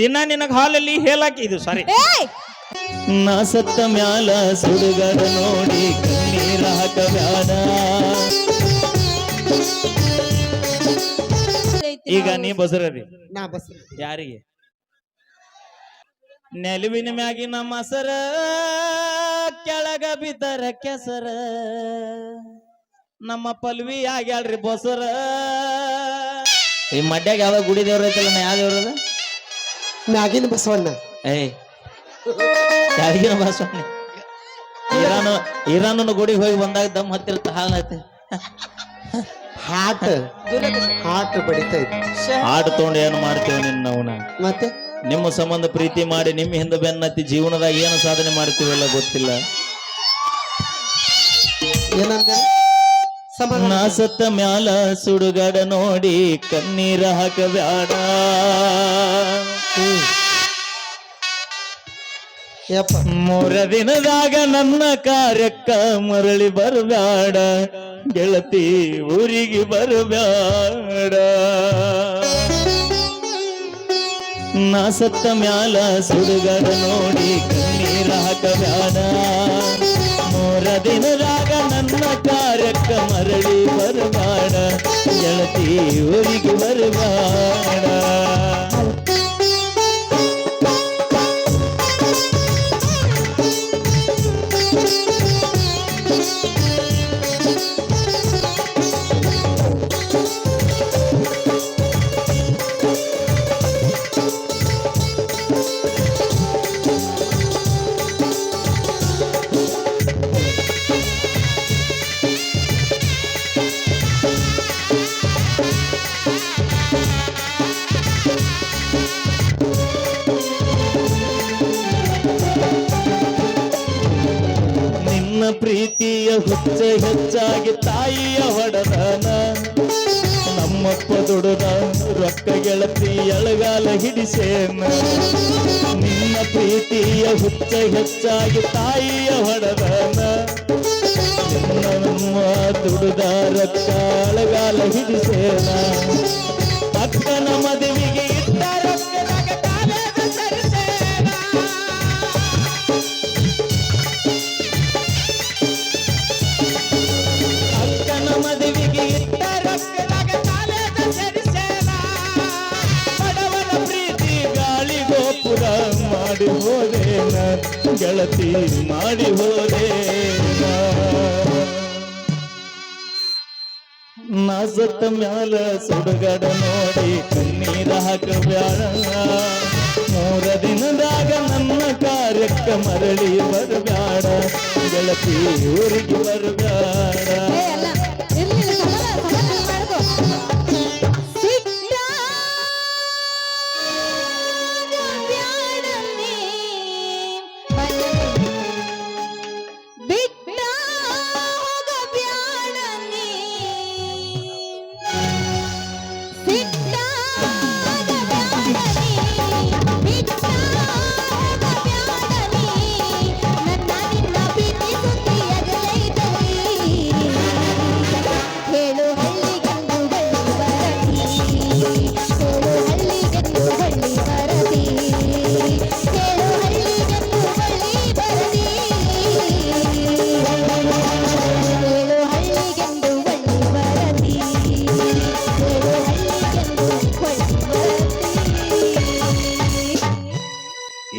ದಿನ ನಿನಗ ಹಾಲಲ್ಲಿ ಹೇಳಾಕಿ ಇದು ಸಾರಿ ನಾ ಸತ್ತ ಮ್ಯಾಲ ಸುಡುಗರ ನೋಡಿ ಕಣ್ಣೀರ ಹಾಕಬ್ಯಾಡ ಈಗ ನೀ ಬಸರದಿ ನಾ ಬಸ್ ಯಾರಿಗೆ? ನೆಲುವಿನ ಮ್ಯಾಗಿನ ಮಸರ ಕೆಳಗ ಬಿದ್ದರ ಕೆಸರ. ನಮ್ಮ ಪಲ್ವಿ ಆಗ್ಯಾಳ್ರಿ ಬಸರ. ಈ ಮಡ್ಯಾಗ ಯಾವ ಗುಡಿ ದೇವ್ರ ಐತಲ್ಲ ನಾ ಯಾವ ದೇವ್ರದ ಮ್ಯಾಗಿನ ಬಸವಣ್ಣ. ಏಯ್ ಯಾರಿಗಿನ ಬಸವಣ್ಣ. ಇರಾನು ಇರಾನನ ಗುಡಿಗೆ ಹೋಗಿ ಬಂದಾಗ ದಮ್ ಹತ್ತಿರ ಹಾಲೈತೆ ಹಾಟ್ ಹಾಟ್ ಬಡಿತಾ ಇತ್ತು ಆಟ ತಗೊಂಡು ಏನು ಮಾಡ್ತೇವೆ ನಿನ್ನ ಅವನ? ಮತ್ತೆ? ನಿಮ್ಮ ಸಂಬಂಧ ಪ್ರೀತಿ ಮಾಡಿ ನಿಮ್ಮ ಹಿಂದೆ ಬೆನ್ನತ್ತಿ ಜೀವನದಾಗ ಏನು ಸಾಧನೆ ಮಾಡ್ತೀವಲ್ಲ ಗೊತ್ತಿಲ್ಲ. ಏನಂದ್ರೆ? ನಾ ಸತ್ತ ಮ್ಯಾಲ ಸುಡುಗಡ ನೋಡಿ ಕಣ್ಣೀರ ಹಾಕಬ್ಯಾಡ. ಮೂರ ದಿನದಾಗ ನನ್ನ ಕಾರ್ಯಕ್ಕ ಮರಳಿ ಬರಬ್ಯಾಡ. ಗೆಳತಿ ಊರಿಗೆ ಬರಬ್ಯಾಡ. ನಾ ಸತ್ತ ಮ್ಯಾಲ ಸುಡುಗಡ ನೋಡಿ ಕಣ್ಣೀರ ಹಾಕಬ್ಯಾಡ. ಕಾರ್ಯಕ್ಕ ಮರಳಿ ಬರಬ್ಯಾಡ ಗೆಳತಿ ಊರಿಗೆ ಪ್ರೀತಿಯ ಹುಚ್ಚ ಹೆಚ್ಚಾಗಿ ತಾಯಿಯ ಹೊಡೆದನ ನಮ್ಮಪ್ಪ ದುಡುದ ರೊಕ್ಕ ಗೆಳತಿ, ಎಳಗಾಲ ಹಿಡಿಸೇನ. ನಿನ್ನ ಪ್ರೀತಿಯ ಹುಚ್ಚ ಹೆಚ್ಚಾಗಿ ತಾಯಿಯ ಹೊಡೆದನ ನಮ್ಮ ದುಡುದ ರೊಕ್ಕ ಅಳಗಾಲ ಹಿಡಿಸೇನ. ಅಕ್ಕನ ಮದುವೆಗೆ ಗೆಳತಿ ಮಾಡಿ ಹೋದೆ ನಾ ಸತ್ತ ಮ್ಯಾಲ ಸುಡುಗಡ ನೋಡಿ ಕಣ್ಣೀರ ಹಾಕಬ್ಯಾಳ ಮೂರ ದಿನದಾಗ ನನ್ನ ಕಾರ್ಯಕ್ಕ ಮರಳಿ ಬರಬ್ಯಾಡ ಗೆಳತಿ ಊರಿಗೆ ಬರಬ್ಯಾಡ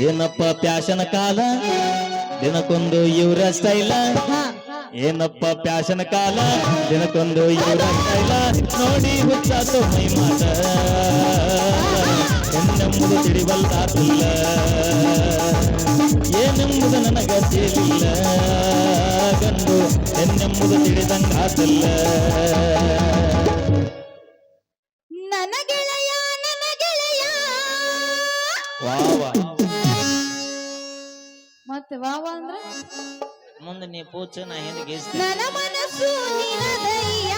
ಏನಪ್ಪ ಪ್ಯಾಶನ ಕಾಲ? ದಿನಕ್ಕೊಂದು ಇವ್ರ ಸ್ಟೈಲ. ಹಾ ಏನಪ್ಪ ಪ್ಯಾಶನ ಕಾಲ? ದಿನಕ್ಕೊಂದು ಇವ್ರ ಸ್ಟೈಲ. ನೋಡಿ ಹುಚ್ಚಾತು ಮೈ ಮಾಟ ಎನ್ನೆಂಬುದು ತಿಳಿಬಲ್ದಾತಿಲ್ಲ ಏನೆಂಬುದು ನನಗ ತಿಳಿಲ್ಲ. ಗಂಡು ಎನ್ನೆಂಬುದು ತಿಳಿದಂಗಾತಿಲ್ಲ ನನ್ನ ಗೆಳೆಯ ನನ್ನ ಗೆಳೆಯ. ವಾವ ಮತ್ತೆ ವಾವ ಅಂದ್ರೆ? ಮುಂದೆ ನೀ ಪೂಚ ನಾ ಹಿಂದೆ ಗೀಸ್ತೀನಿ ನನ್ನ ಮನಸ್ಸು ನಿನದಯ್ಯ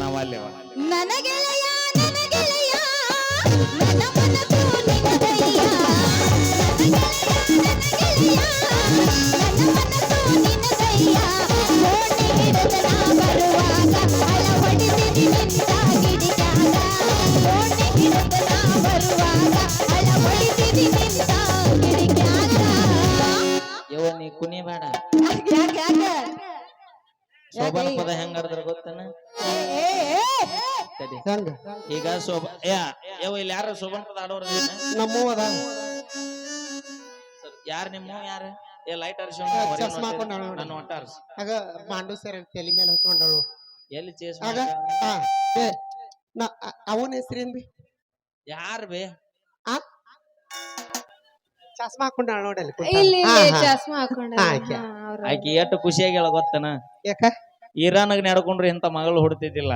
ನಾವಲ್ಲೇವ? ನನ್ನ ಗೆಳೆಯ ನನ್ನ ಗೆಳೆಯ ನನ್ನ ಮನಸ್ಸು ನಿನದಯ್ಯ ಹೆಂಗ? ಈಗ ಶೋಭ ಯಾವ ಇಲ್ಲಿ ಯಾರು? ಶೋಭಾನ ಪದ ಆಡೋರ ನಮ್ಮೂ ಅದ. ಯಾರ ನಿಮ್ಮ ಯಾರು? ಏ ಲೈಟ್ ಚಸ್ಮಾ ಹಾಕೊಂಡ್ ಆಡೋಣ. ನಾನು ಒಟ್ಟ ಹರಿಸಿ. ಆಗ ಮಾಂಡು ಸರ್ ತಲೆ ಮೇಲೆ ಹಚ್ಕೊಂಡಳು. ಎಲ್ಲಿ ಚೇಸ್ ಆಗ ಆ, ನಾ ಅವನ ಹೆಸರೇನ್ ಬಿ ಯಾರ್ ಬೇ? ಆ? ಚಸ್ಮಾ ಹಾಕೊಂಡ ನೋಡಲ್ಲ ಇಲ್ಲಿ ಹಾ, ಇಲ್ಲಿ ಚಸ್ಮಾ ಹಾಕೊಂಡ ಹಾ, ಆಕೆ. ಆಕಿ ಎಷ್ಟು ಖುಷಿಯಾಗಿ ಹೇಳ ಗೊತ್ತನ? ಯಾಕ? ಇರಾನಾಗ ನಡ್ಕೊಂಡ್ರೆ ಇಂಥ ಮಗಳು ಹುಡ್ತಿದ್ದಿಲ್ಲ.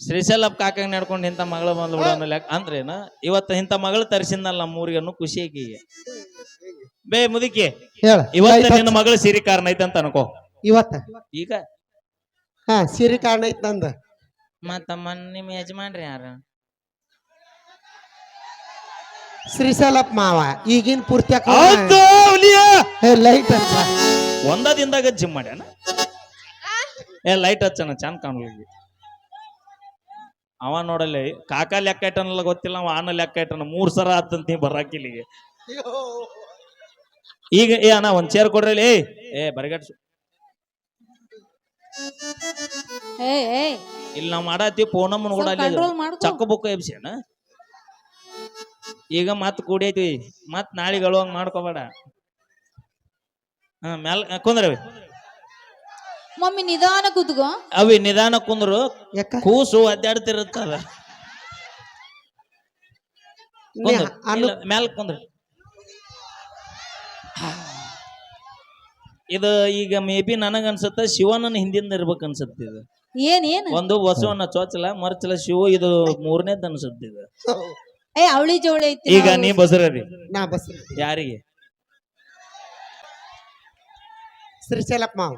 ಶ್ರೀಶೈಲಪ್ ಕಾಕಂಗ್ ನಡ್ಕೊಂಡು ಇಂಥ ಮಗಳು ಬಂದು ಬಿಡೋಣ ಲೆಕ್ಕ ಅಂದ್ರೇನ ಇವತ್ತು ಇಂಥ ಮಗಳು ತರಿಸಿದ್ನಲ್ಲ ನಮ್ಮ ಊರಿಗೆ ಅನ್ನೋ ಖುಷಿ ಆಕಿಗೆ ಬೇ ಮುದುಕಿ ಹೇಳ. ಇವತ್ತು ನಿನ್ನ ಮಗಳು ಸಿರಿ ಕಾರಣ ಐತೆ ಅಂತ ಅನ್ಕೋ. ಇವತ್ತ? ಈಗ? ಹಾ ಸಿರಿ ಕಾರಣ ಐತ್ ನಂದ. ಮತ್ತಮ್ಮ ನಿಮ್ಮ ಯಜಮಾನ್ರಿ ಯಾರ? ಶ್ರೀಶೈಲಪ್ಪ ಮಾವ ಈಗಿನ ಪೂರ್ತಿ ಲೈಟ್ ಒಂದ ದಿನದಾಗ ಜಿಮ್ ಮಾಡ್ಯಾನ? ಏ ಲೈಟ್ ಹಚ್ಚನ ಚಂದ ಕಾಣಲಿ ಅವ ನೋಡಲಿ ಕಾಕ ಲೆಕ್ಕ ಇಟ್ಟನಲ್ಲ ಗೊತ್ತಿಲ್ಲ ಅವ ಆನ ಲೆಕ್ಕ ಇಟ್ಟನ ಮೂರ್ ಸರ ಆತಂತ ನೀ ಬರಾಕಿಲ್ಲಿಗೆ ಈಗ ಏ ಅಣ್ಣ ಒಂದ್ ಚೇರ್ ಕೊಡ್ರಿ. ಏ ಏ ಬರಗಟ್ಸು ಏ ಇಲ್ಲಿ ನಾವ್ ಮಾಡತ್ತಿ ಪೋನಮ್ಮನ ಬುಕ್ ಎಬ್ಸಿ ಚಕ್ಕ ಬುಕ್ಕ ಎಬ್ಸ್ಯಾನ ಈಗ ಮತ್ ಕೂಡೈತಿ ಮತ್ ನಾಳೆಗಳು ಹಂಗ ಮಾಡ್ಕೋಬೇಡ. ಹಾ ಮ್ಯಾಲ ಕುಂದ್ರವಿ ಮಮ್ಮಿ ನಿಧಾನ ಕೂತ್ಕೋ. ಅವಿ ನಿಧಾನ ಕುಂದ್ರು ಯಾಕ? ಕೂಸು ಅನು ಮ್ಯಾಲ ಕುಂದ್ರ. ಇದು ಈಗ ಮೇ ಬಿ ನನಗ ಅನ್ಸುತ್ತ ಶಿವನನ್ನ ಹಿಂದಿಂದ ಇರ್ಬೇಕು ಅನ್ಸುತ್ತೆ ಇದು. ಏನ್ ಏನ್? ಒಂದು ಬಸವನ ಚೋಚಲ ಮರ್ಚಲ ಶಿವ ಇದು ಮೂರನೇದ್ ಅನ್ಸುತ್ತೆ ಇದು. ಏ ಅವಳಿ ಜವಳಿ ಐತಿ ಈಗ ನೀ ಬಸರದಿ ನಾ ಬಸ್ ಯಾರಿಗೆ? ಶ್ರೀಶೈಲಪ್ಪ ಮಾವ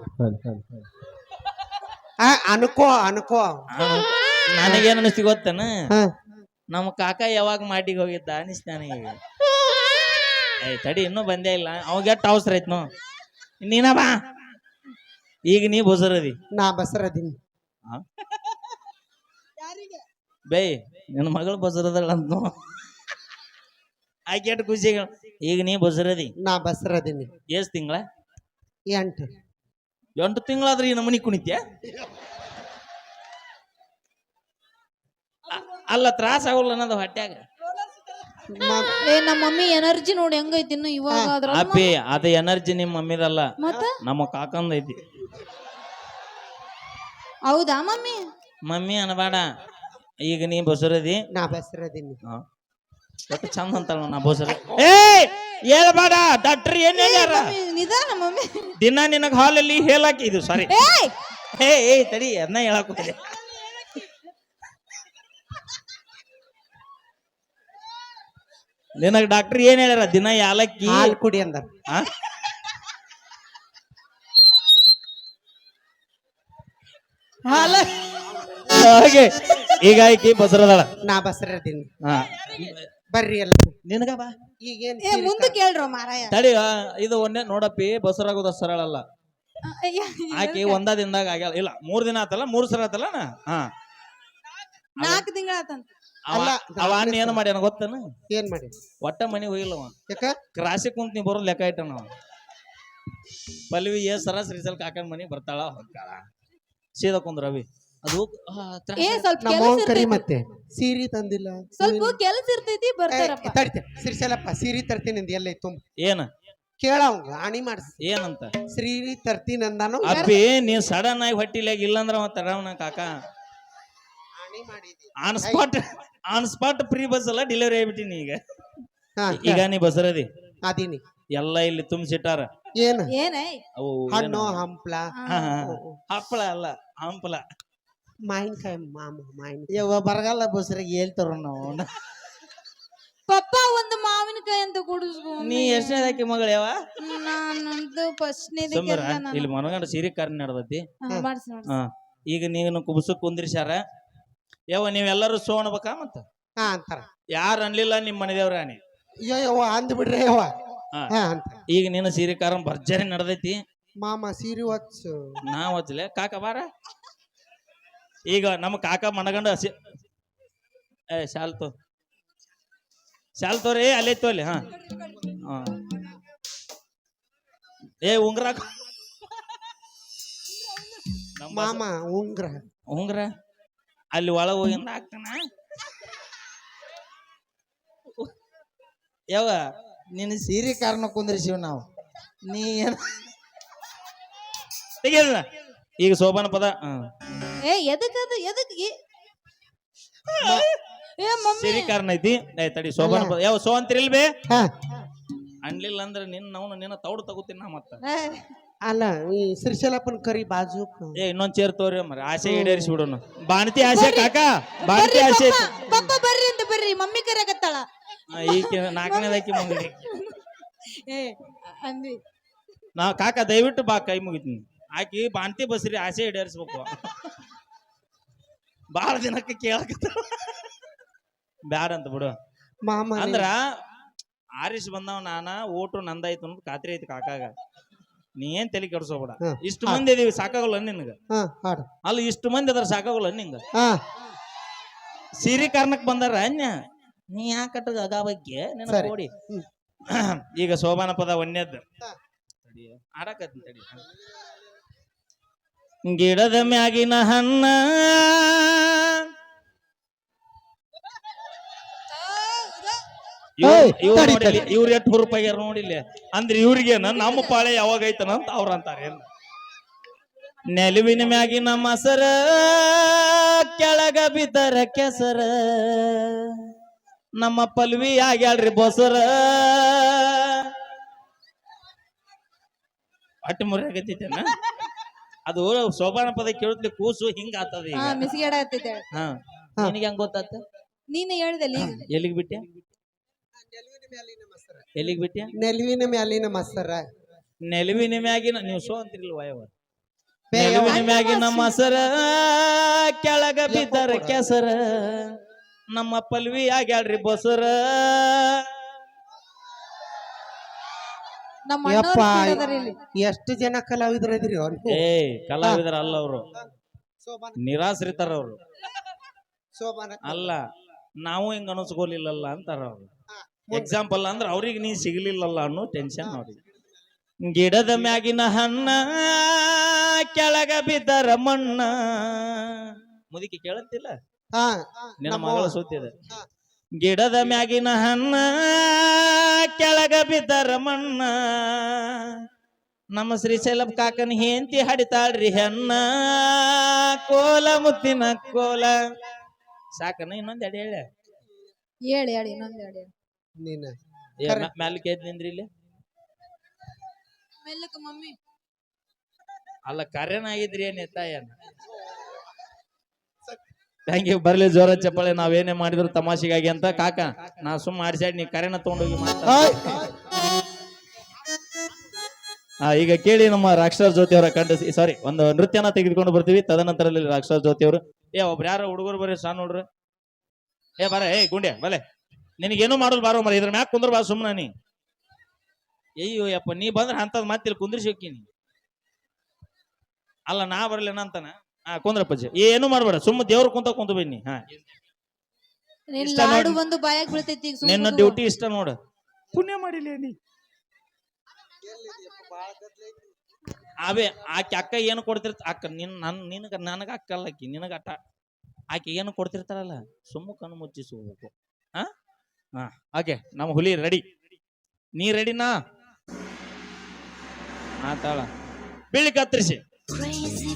ಆ ಅನ್ಕೋ ಅನ್ಕೋ ನನಗೇನ್ ಅನಿಸ್ತಿ ಗೊತ್ತೇನ? ಹಾ. ನಮ್ಮ ಕಾಕ ಯಾವಾಗ ಮಾಡಿಗೆ ಹೋಗಿದ್ದ ಅನಿಸ್ತ ನನಗೆ. ತಡಿ ಇನ್ನೂ ಬಂದೇ ಇಲ್ಲ. ಅವಾಗ ಎಷ್ಟು ಅವಸರ ಐತ್ನು ನೀನ ಬಾ. ಈಗ ನೀ ಬಸರದಿ. ನಾ ಬಸರದೀನಿ. ಬೇಯ್ ನಿನ್ನ ಮಗಳು ಬಸರದಳ ಅಂತ ಆಕೆ ಎಷ್ಟು ಖುಷಿ ಈಗ ನೀ ಬಸರದಿ. ನಾ ಬಸರದೀನಿ. ಎಷ್ಟು ತಿಂಗಳ? ಎಂಟು. ಎಂಟು ತಿಂಗಳಾದ್ರೆ ಈ ನಮನಿ ಕುಣಿತ್ಯ? ಅಲ್ಲ ತ್ರಾಸ ಆಗೋಲ್ಲ ಅನ್ನೋದು ಹೊಟ್ಯಾಗ. ಏ ನಮ್ಮ ಮಮ್ಮಿ ಎನರ್ಜಿ ನೋಡಿ ಹೆಂಗೈತಿ ಇನ್ನು ಇವಾಗ ಅಪ್ಪಿ ಅದ ಎನರ್ಜಿ ನಿಮ್ಮ ಮಮ್ಮಿದಲ್ಲ. ಮತ್ತ? ನಮ್ಮ ಕಾಕಂದ ಐತಿ. ಹೌದಾ ಮಮ್ಮಿ? ಮಮ್ಮಿ ಅನಬೇಡ. ಈಗ ನೀ ಬಸರದಿ. ನಾ ಬಸರದೀನಿ. ಎಷ್ಟು ಚಂದ ಅಂತಾಳ ನಾ ಬಸರ. ಏ ಹೇಳ್ಬೇಡ ಡಾಕ್ಟರ್ ಏನ್ ಹೇಳ್ಯಾರ? ನಿಧಾನ ಮಮ್ಮಿ. ದಿನ ನಿನಗ ಹಾಲಲ್ಲಿ ಹೇಳಾಕಿ ಇದು ಸಾರಿ ಏಯ್! ಏ ಏ ತಡಿ ಅದನ್ನ ಹೇಳಕ್ ಹೋಗಿದೆ ನಿನಗ ಡಾಕ್ಟರ್ ಏನ್ ಹೇಳ್ಯಾರ? ದಿನ ಯಾಲಕ್ಕಿ? ಹಾಲು ಕುಡಿ ಅಂದ ಆ? ಹಾಗೆ. ಈಗ ಆಕಿ ಬಸರದಾಳ. ನಾ ಬಸರದೀನಿ. ಹಾ. ಬರ್ರಿ ಎಲ್ಲ. ನಿನಗ ಬಾ. ಈಗೇನ್ ಏ ಮುಂದೆ ಕೇಳ್ರೋ ಮಾರಾಯ. ತಡಿ ಆ, ಇದು ಒಂದೇ ನೋಡಪ್ಪಿ ಬಸರಾಗೋದ ಸರಳ ಅಲ್ಲ. ಅಯ್ಯ, ಆಕಿ ಒಂದ ದಿನದಾಗ ಆಗ್ಯಾಳ. ಇಲ್ಲ ಮೂರ್ ದಿನ ಆತಲ್ಲ ಮೂರ್ ಸಲ ಆತಲ್ಲ ನಾ ಹಾ. ನಾಲ್ಕು ತಿಂಗಳಾತಂತ ಅವ ಅಲ್ಲ, ಅವ ಅಣ್ಣ ಏನ್ ಮಾಡ್ಯಾನ ಗೊತ್ತನ? ಏನ್ ಮಾಡಿ? ಒಟ್ಟ ಮನಿ ಹೋಗಿಲ್ಲ ಅವ. ಯಾಕ? ಕ್ರಾಸಿಗೆ ಕುಂತ ನೀ ಬರೋ ಲೆಕ್ಕ ಇಟ್ಟ ನಾವು ಪಲ್ವಿ ಏ ಸರ ಶ್ರೀಸಲ್ ಕಾಕನ್ ಮನೆಗೆ ಬರ್ತಾಳ ಹೋಗ್ತಾಳ. ಸೀದಾ ಕುಂದ್ರ ರವಿ ಅದು ಏ ಸ್ವಲ್ಪ ನಮ್ಮ ಕರಿ ಮತ್ತೆ ಸೀರೆ ತಂದಿಲ್ಲ. ಸ್ವಲ್ಪ ಕೆಲಸ ಇರ್ತೈತಿ ಬರ್ತಾರಪ್ಪ. ತಡಿತೆ ಶ್ರೀಶೈಲಪ್ಪ ಸೀರೆ ತರ್ತೀನಿ ಅಂದ ಎಲ್ಲ ತುಂಬ ಏನ? ಕೇಳವಂಗ ಆಣಿ ಮಾಡಿಸ್. ಏನಂತ? ಸೀರೆ ತರ್ತೀನಿ ಅಂದಾನು ಅಪ್ಪಿ ನೀ ಸಡನ್ ಆಗಿ ಹೊಟ್ಟಿಲಾಗ ಇಲ್ಲಂದ್ರ ಅವ ತಡವನ ಕಾಕ. ಆಣಿ ಮಾಡಿದಿ. On spot on spot free bus ಅಲ್ಲ ಡೆಲಿವರಿ ಆಗ್ಬಿಟ್ಟಿನಿ ಈಗ. ಹಾ ಈಗ ನೀ ಬಸರದಿ? ಅದೀನಿ ಎಲ್ಲ ಇಲ್ಲಿ ತುಂಬಿಸಿಟ್ಟಾರ? ಏನ್? ಏನೇ? ಅವು ಹಣ್ಣು ಹಂಪ್ಲ. ಹಪ್ಪಳ ಅಲ್ಲ ಹಂಪಲ. ಮಾವಿನಕಾಯಿ ಮಾಮ ಮಾವಿನ ಯವ್ವ ಬರಗಾಲ ಬಸ್ರಿಗೆ ಹೇಳ್ತಾರ ನಾವು? ಪಪ್ಪ ಒಂದು ಮಾವಿನಕಾಯಿ ಅಂತ ನೀ ಎಷ್ಟನೇದಾಕಿ ಮಗಳು ಯಾವ ಸುಮ್ಮರ ಇಲ್ಲಿ ಮನಗಂಡ ಸೀರೆ ಕಾರ್ಯ ನಡೆದತಿ. ಮಾಡ್ಸಿ ಮಾಡ್ಸಿ. ಹಾ ಈಗ ನೀನು ಕುಬಸ ಕುಂದ್ರಿಸ್ಯಾರ. ಯಾವ ನೀವೆಲ್ಲರೂ ಸೋಣಬೇಕಾ ಮತ್ತ? ಹಾ ಅಂತಾರ. ಯಾರು ಅನ್ಲಿಲ್ಲ ನಿಮ್ಮ ಮನೆದೇವ್ರ ದೇವ್ರಾಣಿ ಅಯ್ಯೋ ಯವ್ವ ಅಂದ್ ಬಿಡ್ರಿ ಯವ್ವ. ಹಾ. ಹಾ ಅಂತಾರ. ಈಗ ನೀನು ಸೀರೆ ಕಾರ ಭರ್ಜರಿ ನಡೆದೈತಿ. ಮಾಮ ಸೀರೆ ಹೊಚ್ಚು ನಾ ಹಚ್ಚಲೆ ಕಾಕ ಬಾರ? ಈಗ ನಮ್ಮ ಕಾಕ ಮನಗಂಡ ಹಸಿ ಏ ಶಾಲ್ ತೋ ಶಾಲ್ ತೋರಿ ಅಲ್ಲೇ ತೋಲಿ ಹಾ. ಹಾ. ಏ ಉಂಗ್ರ ಮಾಮ ಉಂಗ್ರ. ಉಂಗ್ರ? ಅಲ್ಲಿ ಒಳಗೆ ಹೋಗಿ ಹಾಕ್ತಾನ? ಯಾವ ನಿನ್ನ ಸೀರೆ ಕಾರಣ ಕುಂದ್ರಿಸಿವ್ ನಾವು. ನೀ ಏನು ತೆಗಿಯಲ್ಲ? ಈಗ ಸೋಬಾನ ಪದ. ಏ ಎದಕ್ಕದು ಎದಕ್ ಈ- ಏ ಮಮ್ಮಿ. ಸಿರಿ ಕಾರಣ ಐತಿ. ಏ ತಡಿ ಸೋಬಾನ ಪದ. ಯಾವ ಸೋ ಅಂತಿರಿಲ್ ಬೇ ಹಾ. ಅನ್ಲಿಲ್ಲ ಅಂದ್ರೆ ನಿನ್ನ ಅವನು ನಿನ್ನ ತೌಡ್ ತಗೋತೀನಿ ನಾ ಮತ್ತ. ಏ, ಅಲ್ಲ ಈ ಶ್ರೀಶೈಲಪ್ಪನ ಕರಿ ಬಾಜು. ಏ ಇನ್ನೊಂದ್ ಚೇರ್ ತೋರಿ ಮರ ಆಸೆ ಈಡೇರಿಸಿ ಬಿಡೋಣ ಬಾಣತಿ ಆಸೆ ಕಾಕ? ಬಾಣತಿ ಬರ್ರಿ ಆಸೆ. ಪಪ್ಪ ಪಪ್ಪ ಬರ್ರಿ ಅಂತ ಬರ್ರಿ. ಮಮ್ಮಿ ಕರೆಯಕತ್ತಾಳ. ಈಕೆ ನಾಲ್ಕನೇದಾಕಿ ಮಗಳಿ ಏ ಅಂದಿ. ನಾ ಕಾಕ ದಯವಿಟ್ಟು ಬಾ ಕೈ ಮುಗಿತೀನಿ. ಆಕಿ ಬಾಂತಿ ಬಸ್ರಿ ಆಸೆ ಈಡೇರಿಸ್ಬೇಕು. ಬಾಳ ದಿನಕ್ಕೆ ಕೇಳಕತ್ತ ಬ್ಯಾಡ ಅಂತ ಬಿಡು. ಮಾಮ ಅಂದ್ರ ಆರಿಸ್ ಬಂದವ ನಾನ ಓಟು ನಂದಾಯ್ತು ಅನ್ನೋದು ಖಾತ್ರಿ ಐತಿ ಕಾಕಾಗ. ನೀ ಏನ್ ತಲೆ ಕೆಡ್ಸೋಬೇಡ. ಇಷ್ಟು ಮಂದಿ ಇದೀವಿ ಸಾಕಾಗಲ್ಲ ನಿನ್ಗ. ಅಲ್ಲ ಇಷ್ಟು ಮಂದಿ ಅದ್ರ ಸಾಕಾಗಲ್ಲ ನಿಂಗ ಸಿರಿ ಕಾರಣಕ್ ಬಂದಾರ ಅನ್ಯ. ನೀ ಯಾಕಟ್ಟ ಅಗಾವಕ್ಕೆ ಬಗ್ಗೆ ನಿನಗ ನೋಡಿ. ಈಗ ಸೋಬಾನ ಪದ ಒಂದೇದ್ದು. ಆಡಕತ್ತೀನಿ ತಡಿ. ಗಿಡದ ಮ್ಯಾಗಿನ ಹಣ್ಣ. ಇವ್ರ ಎಷ್ಟು ಹುರುಪಾಗ್ಯಾರ ನೋಡಿಲ್ಲ. ಅಂದ್ರೆ ಇವ್ರಿಗೇನ ನಮ್ಮ ಪಾಳೆ ಯಾವಾಗ ಐತನ ಅಂತ ಅವ್ರ ಅಂತಾರೆ ನೆಲುವಿನ ಮ್ಯಾಗಿನ ಮಸರ ಕೆಳಗ ಬಿದ್ದರ ಕೆಸರ. ನಮ್ಮ ಪಲ್ವಿ ಆಗ್ಯಾಳ್ರಿ ಬೊಸರ. ಅಟ್ಟು ಮುರಿಯಾಗತ್ತೈತೇನ ಅದು ಸೋಪಾನ ಪದ ಕೇಳುತ್ತಲಿ ಕೂಸು ಹಿಂಗ ಆತದ ಈಗ. ಹಾ ಮಿಸ್ಗೇಡ ಆಗ್ತೈತೆ ಹಾ. ನಿನಗೆ ಹೆಂಗ್ ಗೊತ್ತಾತ? ನೀನು ಹೇಳ್ದಲ್ಲ ಎಲ್ಲಿಗೆ ಬಿಟ್ಟೆ ಎಲ್ಲಿಗೆ ಬಿಟ್ಟೆ ನೆಲುವಿನ ಮ್ಯಾಲಿನ ಮಸರ ನೆಲುವಿನ ಮ್ಯಾಗಿನ ನೀವು ಸೋ ಅಂತಿರ್ಲಿಲ್ಲ ವಯವ. ನೆಲುವಿನ ಮ್ಯಾಗಿನ ಮಸರ ಕೆಳಗ ಬಿದ್ದರ ಕೆಸರ ನಮ್ಮ ಪಲ್ವಿ ಆಗ್ಯಾಳ್ರಿ ಬೊಸರ. ನಮ್ಮ ಯಪ್ಪ ಇಲ್ಲಿ. ಎಷ್ಟು ಜನ ಕಲಾವಿದರು ಇದ್ರಿ ಅವ್ರು? ಏ ಕಲಾವಿದರ ಅಲ್ಲ ಅವರು. ನಿರಾಶ್ರಿತರ ಅವರು. ಸೋಬಾನ ಅಲ್ಲ ನಾವು ಹಿಂಗ ಅನಿಸ್ಕೊಲಿಲ್ಲಲ್ಲ ಅಂತಾರ ಅವ್ರು. ಎಕ್ಸಾಂಪಲ್ ಅಂದ್ರೆ ಅವ್ರಿಗೆ ನೀ ಸಿಗ್ಲಿಲ್ಲಲ್ಲ ಅನ್ನೋ ಟೆನ್ಷನ್ ಅವ್ರಿಗೆ ಗಿಡದ ಮ್ಯಾಗಿನ ಹಣ್ಣ ಕೆಳಗ ಬಿದ್ದರ ಮಣ್ಣ. ಮುದುಕಿ ಕೇಳತ್ತಿಲ್ಲ ಹಾ. ನಿನ್ನ ನಮ್ಮ ಮಗಳ. ಸುತ್ತಿದೆ. ಗಿಡದ ಮ್ಯಾಗಿನ ಹಣ್ಣ ಕೆಳಗ ಬಿದ್ದರ ಮಣ್ಣ. ನಮ್ಮ ಶ್ರೀಶೈಲ ಕಾಕನ ಹೆಂತಿ ಹಡಿತಾಳ್ರಿ ಹೆಣ್ಣ. ಕೋಲ ಮುತ್ತಿನ ಕೋಲ. ಸಾಕನ ಇನ್ನೊಂದ್ ಎಡೆ ಹೇಳ. ಹೇಳಿ ಹೇಳಿ ಇನ್ನೊಂದ್ ಎಡೆ ನೀನ. ಮ್ಯಾಲಕ್ಕೆ ಎದ್ ನಿಂದ್ರಿ ಇಲ್ಲಿ? ಮೆಲ್ಲಕ ಮಮ್ಮಿ. ಅಲ್ಲ ಕರೆನಾಗಿದ್ರಿ ಏನ್ ಎತ್ತಾಯನ? ಥ್ಯಾಂಕ್ ಯು ಬರ್ಲಿ ಜೋರ ಚಪ್ಪಾಳೆ ನಾವೇನೇ ಮಾಡಿದ್ರು ತಮಾಷೆಗಾಗಿ ಅಂತ. ಕಾಕ ನಾ ಸುಮ್ ಆಡ್ಸಾಡ್ ನೀ ಕರೆನ ತಗೊಂಡೋಗಿ ಹೋಗಿ. ಆ, ಈಗ ಕೇಳಿ ನಮ್ಮ ರಾಕ್ಷಸ ಜ್ಯೋತಿ ಅವರ ಕಂಡ ಸಾರಿ ಒಂದು ನೃತ್ಯನ ತೆಗೆದುಕೊಂಡು ಬರ್ತೀವಿ. ತದನಂತರದಲ್ಲಿ ರಾಕ್ಷಸ ಜ್ಯೋತಿ ಅವರು ಏ ಒಬ್ರು ಯಾರು ಹುಡುಗರು ಬರ್ರಿ ಸಾ ನೋಡ್ರಿ. ಏ ಬರ ಏ ಗುಂಡೆ ಬಲೆ. ನಿನಗೇನು ಮಾಡಲ್ ಬಾರೋ ಮರ ಇದ್ರ ಮ್ಯಾಗ ಕುಂದ್ರ ಬಾ ಸುಮ್ಮನ ನೀ. ಅಯ್ಯೋ ಯಪ್ಪ ನೀ ಬಂದ್ರೆ ಅಂತದ್ ಮತ್ತೆ ಇಲ್ಲಿ ಕುಂದ್ರಿಸಿ ಹೋಗ್ತೀನಿ ಅಲ್ಲ ನಾ ಬರ್ಲೇನ ಅಂತಾನ ಹಾ ಕುಂದ್ರಪ್ಪ ಏನು ಮಾಡ್ಬೇಡ ಸುಮ್ಮ ದೇವ್ರ ಕುಂತ ಕುಂತ ಬನ್ನಿ. ಹಾ. ನಿನ್ ಇಷ್ಟ ಲಾಡು ನೋಡ್- ಬಂದು ಬಾಯಾಗ ಬೀಳ್ತೈತಿ ಈಗ ಸುಮ್ನೆ ನಿನ್ನ ಕೂತ್ಕೋ. ಡ್ಯೂಟಿ ಇಷ್ಟ ನೋಡು. ಪುಣ್ಯ ಮಾಡಿಲ್ಲ ನೀ. ಅವೇ ಆಕೆ ಅಕ್ಕ ಏನು ಕೊಡ್ತಿರ್ತ ಅಕ್ಕ ನಿನ್ ನನ್ ನಿನಗ ನನಗ ಅಕ್ಕ ಅಲ್ಲ ಆಕಿ ನಿನಗ ಅಟ ಆಕೆ ಏನು ಕೊಡ್ತಿರ್ತಾರಲ್ಲ ಸುಮ್ಮ ಕಣ್ಣು ಮುಚ್ಚಿಸ್ಕೋಬೇಕು ಹೋಗ್ಬೇಕು ಹಾ? ಹಾ ಓಕೆ ನಮ್ಮ ಹುಲಿ ರೆಡಿ. ನೀ ರೆಡಿನಾ? ಮಾತಾಳ ಬಿಳಿ ಕತ್ತರಿಸಿ. Crazy